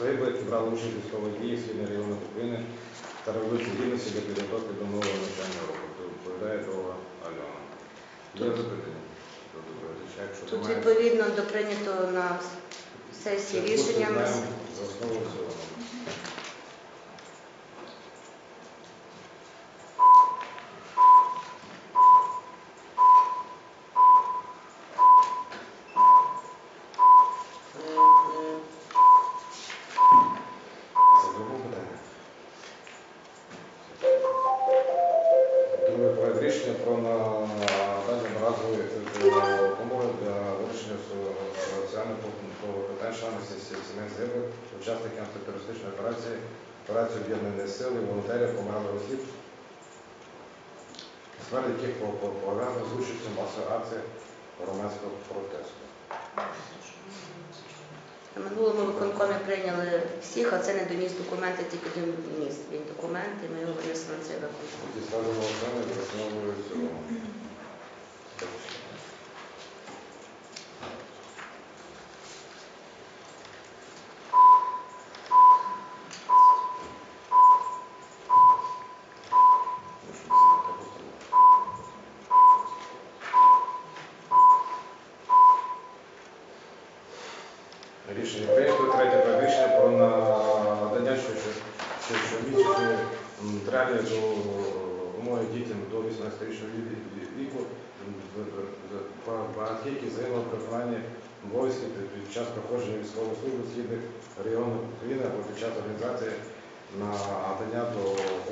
загиблих, брали участь у військових дії Східної району України та робити гідності для підготовки до нового навчального року. Відповідає Дрова Альона. Є запитання? до доповідача? Якщо Тут немає, відповідно до прийнятого на сесії це рішення. ми- За основу в цілому. Сесії сімей загиблих, учасників антитерористичної операції, операції об'єднаної сили, волонтерів, померлих осіб, сфери яких по- по- пов'язано з участю в масових акціях громадського протесту. На минулому виконкомі прийняли всіх, а це не доніс документи, тільки доніс. Він документи, ми його винесли на цей виконком. Тоді ставимо окремо за основою в цілому. Рішення прийнято. Третє проект рішення про надання що- що- щомісячної матеріальної умови дітям до 18-річного ві- ві- віку з- з- з- ба- багатьох, які загинули при виконанні обов'язків під- час проходження військової служби східних районах України або під час організації надання до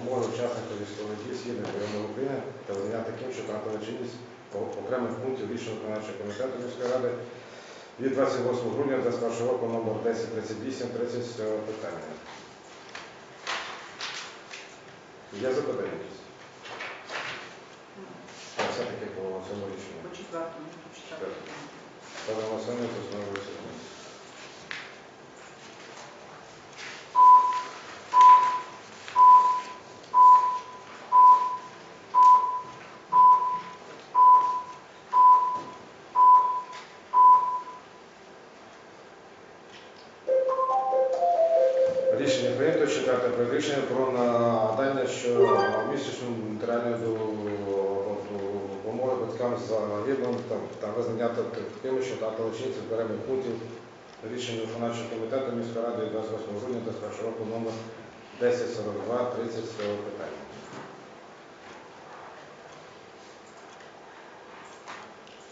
умови учасників військових дій східних районів України та визнання таким, що втратили чинність по- окремих пунктів рішення виконавчого комітету міської ради від 28 грудня 21 року номер 1038 30 питання. Є запитання? А все-таки по цьому рішенню. По четвертому, по четвертому. Пане голосування за основу щомісячної матеріальної допомоги батькам загиблим та, та визнання такими, що втратили чинці з пунктів рішення виконавчого комітету міської ради 28 грудня 21 року номер 1042 30 цього питання.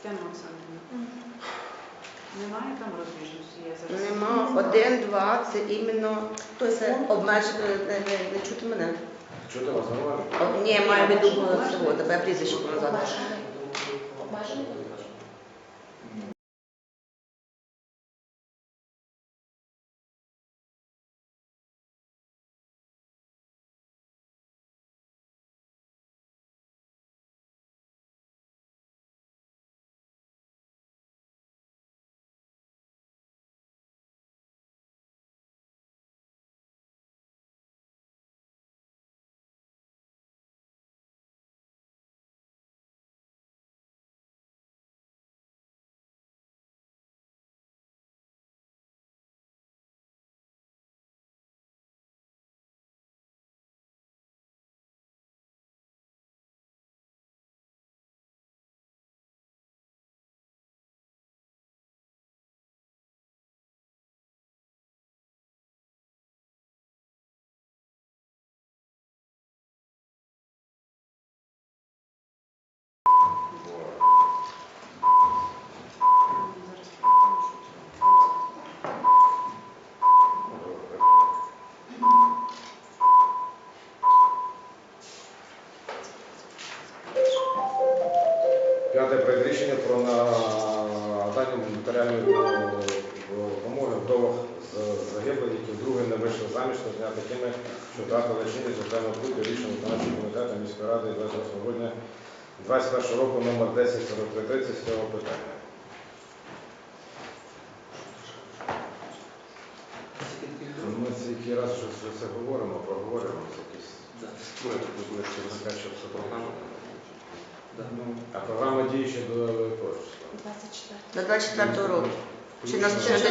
Тема Оксана. Немає там розбіжності? Я зараз. Нема один, два, це іменно це обмеж... е, не, не, не чути мене. Чути вас нормально? Ні, маю від цього, тебе прізвище назад. Обмежений вийшли заміж та зняти такими, що втратили чинність окремого пункту рішення виконавчого комітету міської ради 28 грудня 21 року номер 104330 з цього питання. Ми скільки раз вже це- це говоримо, проговоримо це якісь. Ну, я так розумію, що А програма діє ще до якого числа? 24. До 24 року. Чи на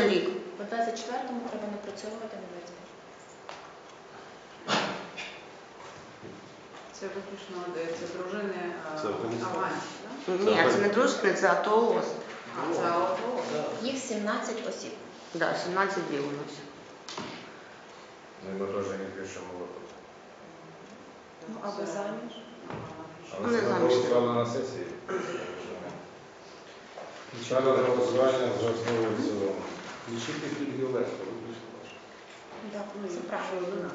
рік? По 24-му треба напрацьовувати на весь рік. Це виключно дається дружини Це Афганістан. Так? Ні, це не дружини, це АТО ООС. А, це АО. Їх 17 осіб. Да, 17 днів у нас. Ну, і Ми теж не пишемо. Ну, або заміж. Але Вони це заміж. голосували на сесії. Ставлю на голосування за основу і в цілому. Лічити пільги Олега, виключно. Так, Ну, це правильно.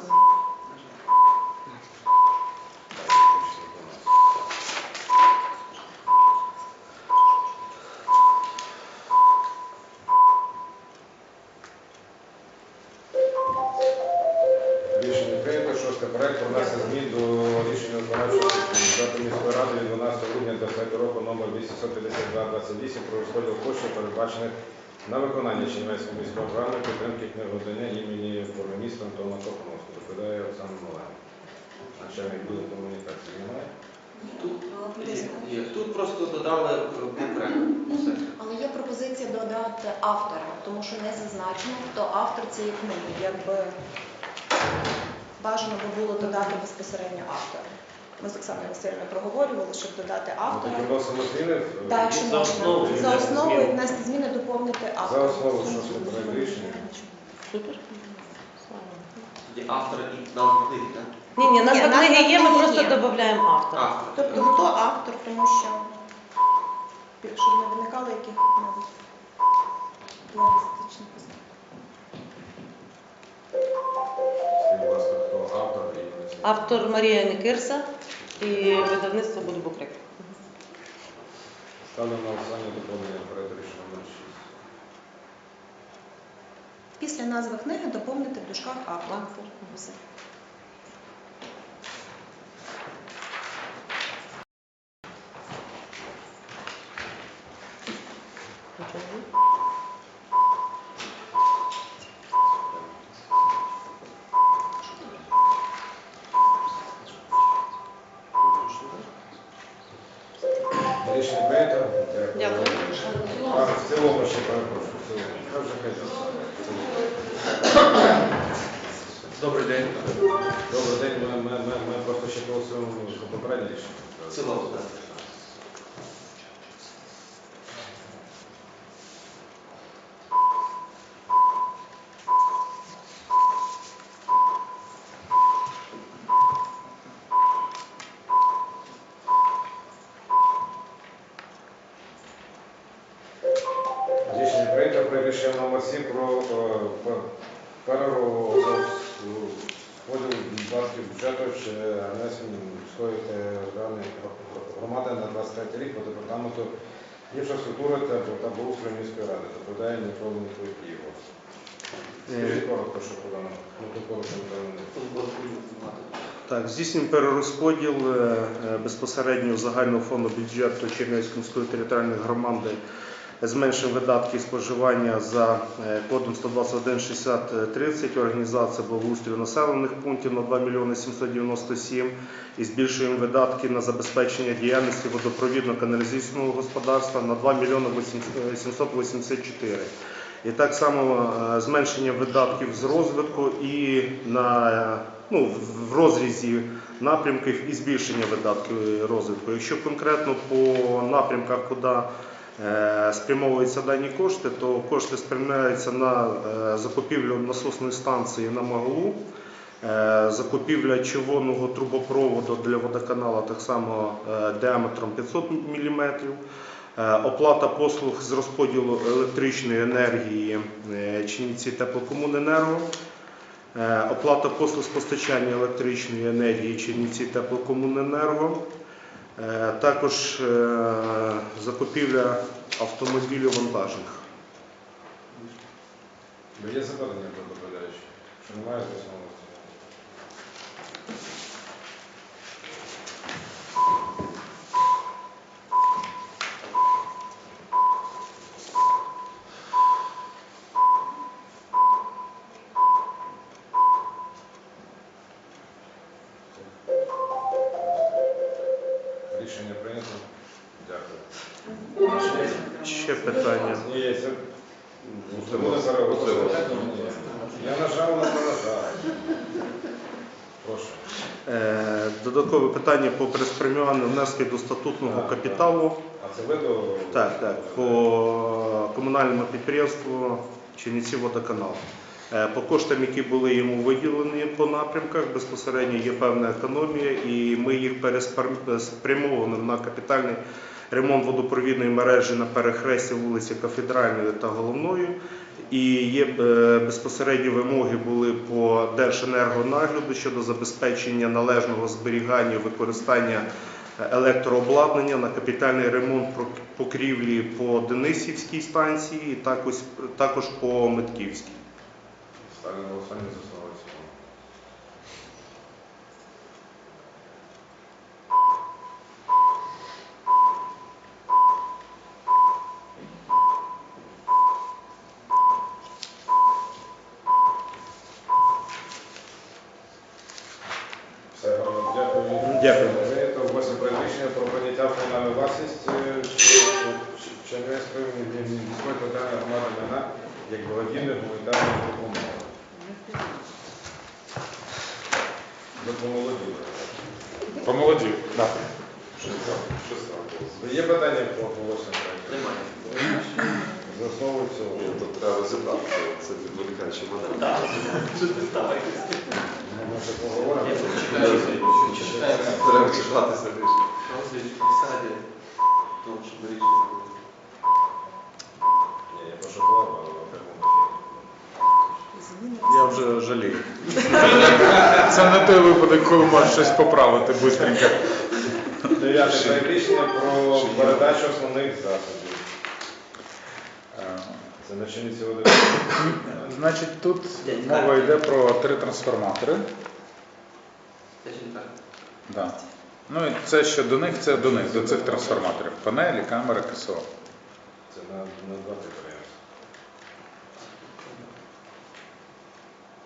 Проект про внесення змін до рішення виконавчого комітету міської ради від 12 грудня 2020 року номер 852-28 про розподіл коштів, передбачених на виконання Чернівецької міської програми підтримки книговидання імені бурмістра Антона Кохановського. Доповідає Оксана Малена. Начальник буде комунікації немає. Тут є. Тут просто додали е, конкретно. Все. Але є пропозиція додати автора, тому що не зазначено, хто автор цієї книги. Якби бажано би було додати безпосередньо автора. Ми з Оксаною Васильівною проговорювали, щоб додати Ну, автора. В- Так, якщо За можна. основу За внести основу зміни. і внести зміни, доповнити За основу шосте проект рішення. Супер. Тоді автор і назва книги, так? Ні, ні, назва книги є, ми просто додаємо автора. Тобто хто автор, тому що щоб не виникало яких-небудь логістичних Автор Марія Некирса і видавництво буде Букрик. Ставлю на голосування доповнення проекту рішення номер 6. Після назви книги доповнити в дужках. Автор. Все. Голосуємо за попереднє рішення. В цілому, так. Інфраструктури та та благоустрою міської ради. Доповідає Дмитро Дмитро Скажіть коротко, що подано. Ну. Так, здійснюємо перерозподіл е, е, безпосередньо загального фонду бюджету Чернівської міської територіальної громади зменшив видатки споживання за е, кодом 121-60-30 організація благоустрою населених пунктів на 2 мільйони 797 і збільшуємо видатки на забезпечення діяльності водопровідно-каналізаційного господарства на 2 мільйони 784. І так само е, зменшення видатків з розвитку і на е, ну, в- розрізі напрямків і збільшення видатків розвитку. Якщо конкретно по напрямках, куди е, спрямовуються дані кошти, то кошти спрямляються на е, закупівлю насосної станції на Магалу, е, закупівля червоного трубопроводу для водоканалу так само е, діаметром 500 мм, Е, Оплата послуг з розподілу електричної енергії е, Чинівці теплокомуненерго. Е, Оплата послуг з постачання електричної енергії Чернівці теплокомуненерго. Е, також е, закупівля автомобілів вантажних. Є запитання до доповідаючі? Чи немає основного? Рішення прийнято. Дякую. Ще питання. Я нажав, не нажав. Прошу. Е, Додаткове питання по переспрямуванню внески до статутного капіталу. А це ви до... Так, так, по комунальному підприємству Чернівці водоканал. Е, По коштам, які були йому виділені по напрямках, безпосередньо є певна економія, і ми їх переспар- на капітальний ремонт водопровідної мережі на перехресті вулиці Кафедральної та Головної. І є е, безпосередні вимоги були по Держенергонагляду щодо забезпечення належного зберігання використання електрообладнання на капітальний ремонт покрівлі по Денисівській станції і також, також по Метківській. Ставлю на голосування за основу і в цілому. Все, гарно, дякую. Дякую. Прийнято восьме передвищення про прийняття в комунальну власність е, Чернівецької міської територіальної громади майна як благодійної гуманітарної допомоги. Ви помолоділи. Помолодів. Да. Є питання по оголошенню проекту? Немає. За основу і в цілому. Тут треба розібратися, це відволікаючий момент. Ну, Може поговоримо? Треба чекатися більше. Тому що вирішили. Ні, я прошу але. Я вже жалію. Це не той випадок, коли можеш щось поправити швидко. Дев'яте рішення про передачу основних засобів. Це на Чернівці води. Значить, тут мова йде про три трансформатори. Да. Ну і це що до них, це до них, до цих трансформаторів. Панелі, камера, КСО. Це на, на два.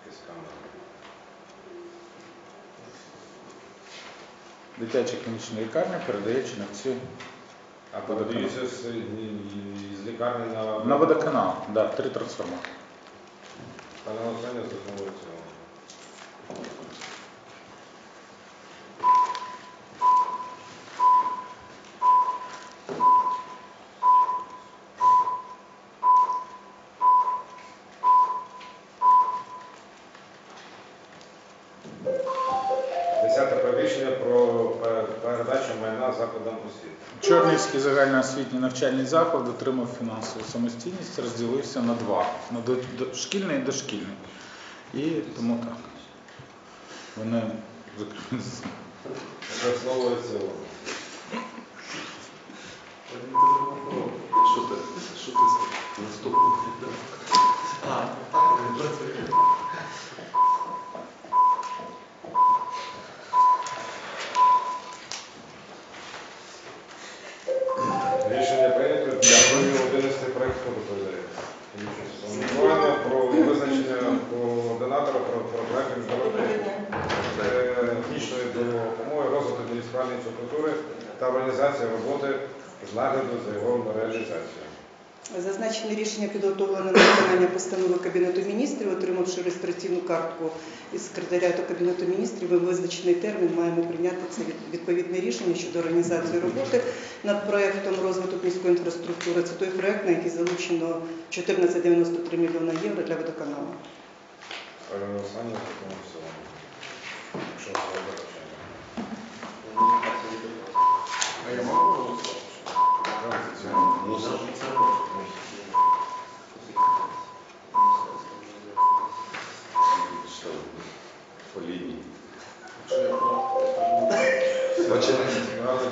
Якась камера. Дитяча клінічна лікарня передає Чернівці А подаються з, з лікарні на... на водоканал. Да, три трансформатори. Пане Олександр, голосування за загальноосвітній навчальний заклад отримав фінансову самостійність, розділився на два: на до- до- шкільний і дошкільний. І тому так. Вони закрилися. За слово і в цілому. Що ти? Що ти наступний? Доповідає. Про визначення координатора про, про проект міжнародної е, технічної допомоги, розвитку муніципальної інфраструктури та організації роботи з нагляду за його реалізацією. Зазначене рішення підготовлено на виконання постанови Кабінету міністрів, отримавши реєстраційну картку із секретаріату Кабінету міністрів, ми в визначений термін маємо прийняти це відповідне рішення щодо організації роботи над проектом розвиток міської інфраструктури. Це той проект, на який залучено 1493 мільйона євро для водоканалу. А я можу голосувати?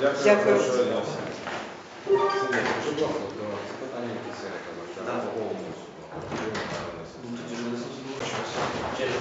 Дякую. Дякую. Прошу голосувати. Сергій, дуже довго, то це питання якісь, я казав, що Так. по повному суду. Приймемо. Ну, тоді ж не зрозуміло, що Через